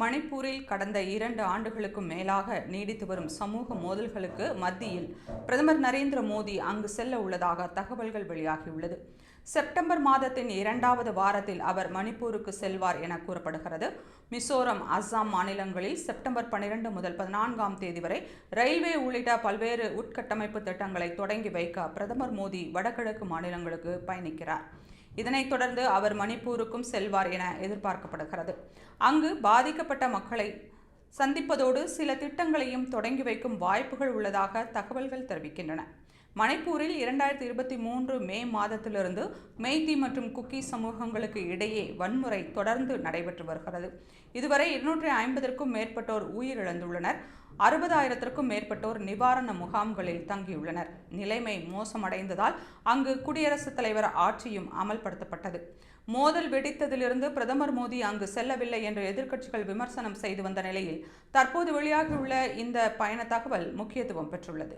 மணிப்பூரில் கடந்த இரண்டு ஆண்டுகளுக்கும் மேலாக நீடித்து வரும் சமூக மோதல்களுக்கு மத்தியில் பிரதமர் நரேந்திர மோடி அங்கு செல்ல உள்ளதாக தகவல்கள் வெளியாகியுள்ளது. செப்டம்பர் மாதத்தின் இரண்டாவது வாரத்தில் அவர் மணிப்பூருக்கு செல்வார் என கூறப்படுகிறது. மிசோரம் அஸ்ஸாம் மாநிலங்களில் செப்டம்பர் பன்னிரண்டு முதல் பதினான்காம் தேதி வரை ரயில்வே உள்ளிட்ட பல்வேறு உட்கட்டமைப்பு திட்டங்களை தொடங்கி வைக்க பிரதமர் மோடி வடகிழக்கு மாநிலங்களுக்கு பயணிக்கிறார். இதனைத் தொடர்ந்து அவர் மணிப்பூருக்கும் செல்வார் என எதிர்பார்க்கப்படுகிறது. அங்கு பாதிக்கப்பட்ட மக்களை சந்திப்பதோடு சில திட்டங்களையும் தொடங்கி வைக்கும் வாய்ப்புகள் உள்ளதாக தகவல்கள் தெரிவிக்கின்றன. மணிப்பூரில் இரண்டாயிரத்தி இருபத்தி மூன்று மே மாதத்திலிருந்து மெய்தி மற்றும் குக்கி சமூகங்களுக்கு இடையே வன்முறை தொடர்ந்து நடைபெற்று வருகிறது. இதுவரை இருநூற்றி ஐம்பதற்கும் மேற்பட்டோர் உயிரிழந்துள்ளனர். அறுபதாயிரத்திற்கும் மேற்பட்டோர் நிவாரண முகாம்களில் தங்கியுள்ளனர். நிலைமை மோசமடைந்ததால் அங்கு குடியரசுத் தலைவர் ஆட்சியும் அமல்படுத்தப்பட்டது. மோதல் வெடித்ததிலிருந்து பிரதமர் மோடி அங்கு செல்லவில்லை என்று எதிர்க்கட்சிகள் விமர்சனம் செய்து வந்த நிலையில் தற்போது வெளியாகியுள்ள இந்த பயண தகவல் முக்கியத்துவம் பெற்றுள்ளது.